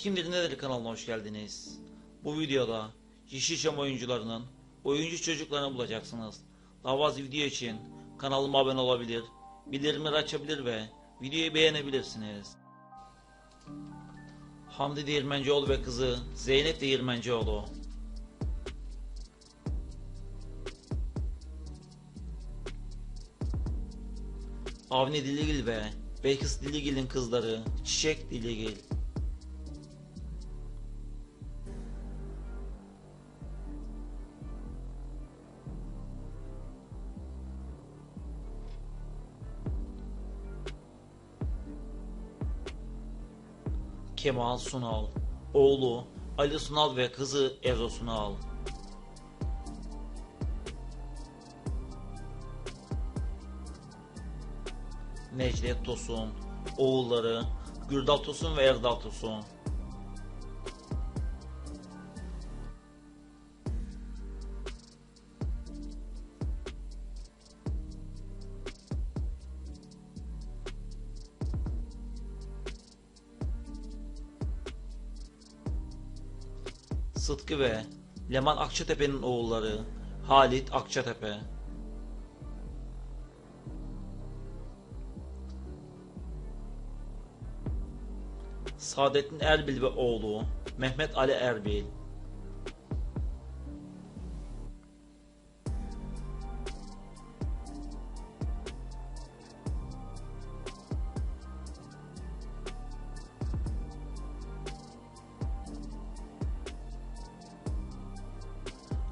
Kimdir Nedir kanalına hoş geldiniz. Bu videoda Yeşilçam oyuncularının oyuncu çocuklarını bulacaksınız. Daha fazla video için kanalıma abone olabilir, bildirimleri açabilir ve videoyu beğenebilirsiniz. Hamdi Değirmencioğlu ve kızı Zeynep Değirmencioğlu. Avni Diligil ve Belkıs Diligil'in kızları Çiçek Diligil. Kemal Sunal, oğlu Ali Sunal ve kızı Ezo Sunal. Necdet Tosun, oğulları Gürdal Tosun ve Erdal Tosun. Sıtkı ve Leman Akçatepe'nin oğulları Halit Akçatepe. Saadettin Erbil ve oğlu Mehmet Ali Erbil.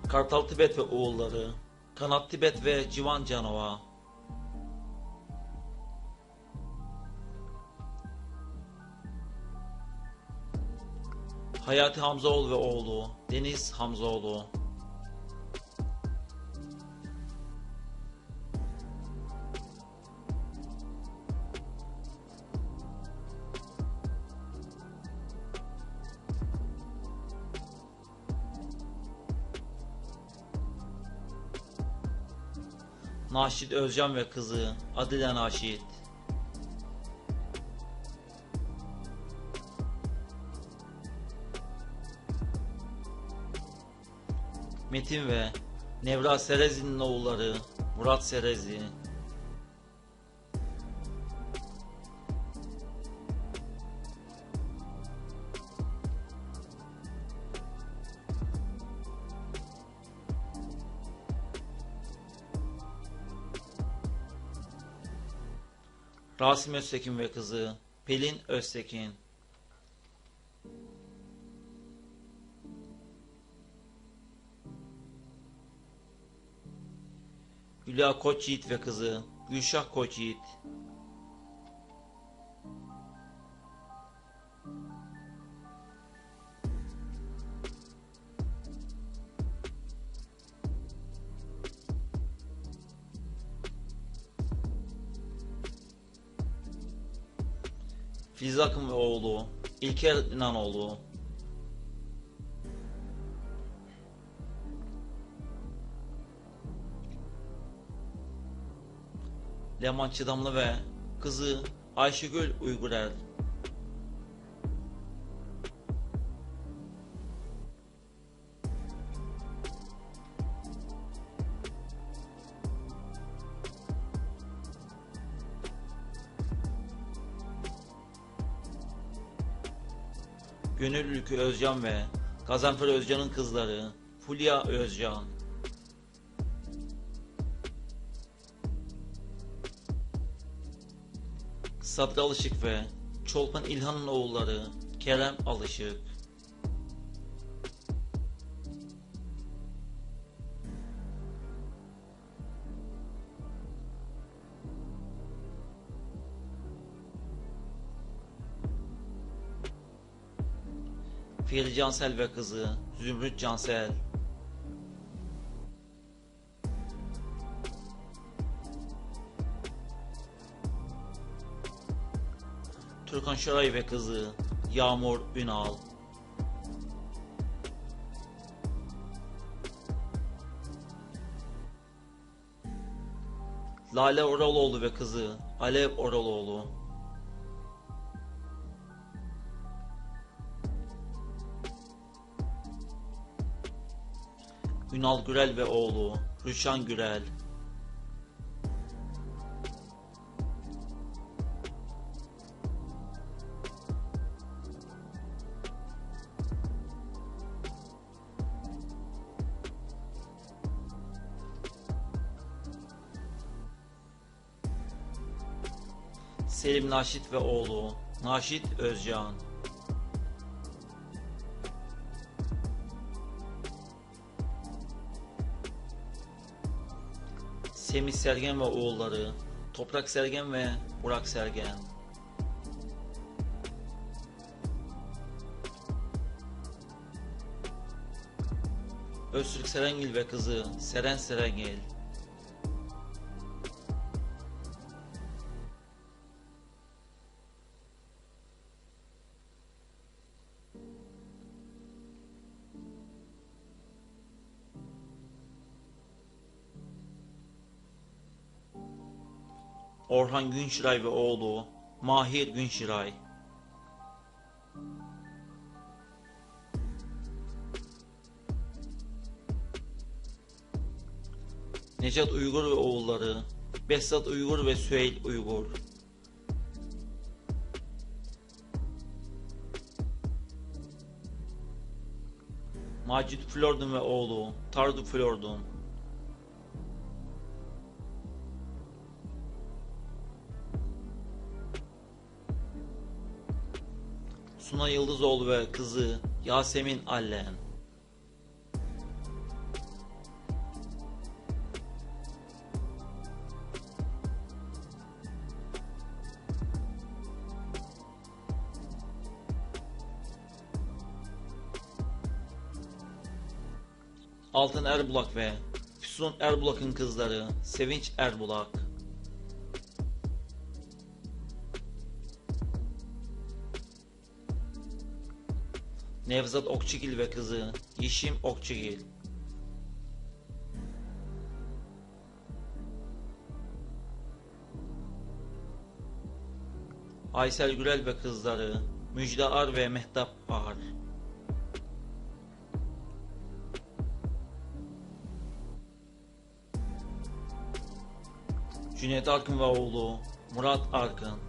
Kartal Tibet ve oğulları Kanat Tibet ve Civan Canova. Hayati Hamzaoğlu ve oğlu Deniz Hamzaoğlu. Naşit Özcan ve kızı Adile Naşit. Metin ve Nevra Serezi'nin oğulları Murat Serezi. Rasim Öztekin ve kızı Pelin Öztekin. Hülya Koçyiğit ve kızı Gülşah Koçyiğit. Filiz Akın ve oğlu İlker İnanoğlu. Leman Çıdamlı ve kızı Ayşegül Uygurel. Gönül Ülkü Özcan ve Gazanfer Özcan'ın kızları Fulya Özcan. Sadri Alışık ve Çolpan İlhan'ın oğulları Kerem Alışık. Feri Cansel ve kızı Zümrüt Cansel. Türkan Şoray ve kızı Yağmur Ünal. Lale Oraloğlu ve kızı Alev Oraloğlu. Ünal Gürel ve oğlu Rüşan Gürel. Selim Naşit ve oğlu Naşit Özcan. Semih Sergen ve oğulları Toprak Sergen ve Burak Sergen. Öztürk Serengil ve kızı Seren Serengil. Orhan Günşiray ve oğlu Mahir Günşiray. Necat Uygur ve oğulları Behzat Uygur ve Süheyl Uygur. Macit Flordun ve oğlu Tardu Flordun. Suna Yıldızoğlu ve kızı Yasemin Allen. Altın Erbulak ve Füsun Erbulak'ın kızları Sevinç Erbulak. Nevzat Okçugil ve kızı Yeşim Okçugil. Aysel Gürel ve kızları Müjde Ar ve Mehtap Ar. Cüneyt Arkın ve oğlu Murat Arkın.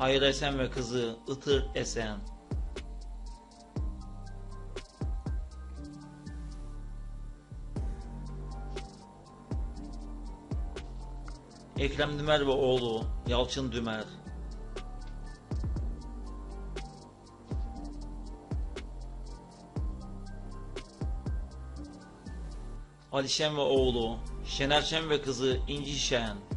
Hayır Esen ve kızı Itır Esen. Ekrem Dümer ve oğlu Yalçın Dümer. Ali Şen ve oğlu Şener Şen ve kızı İnci Şen.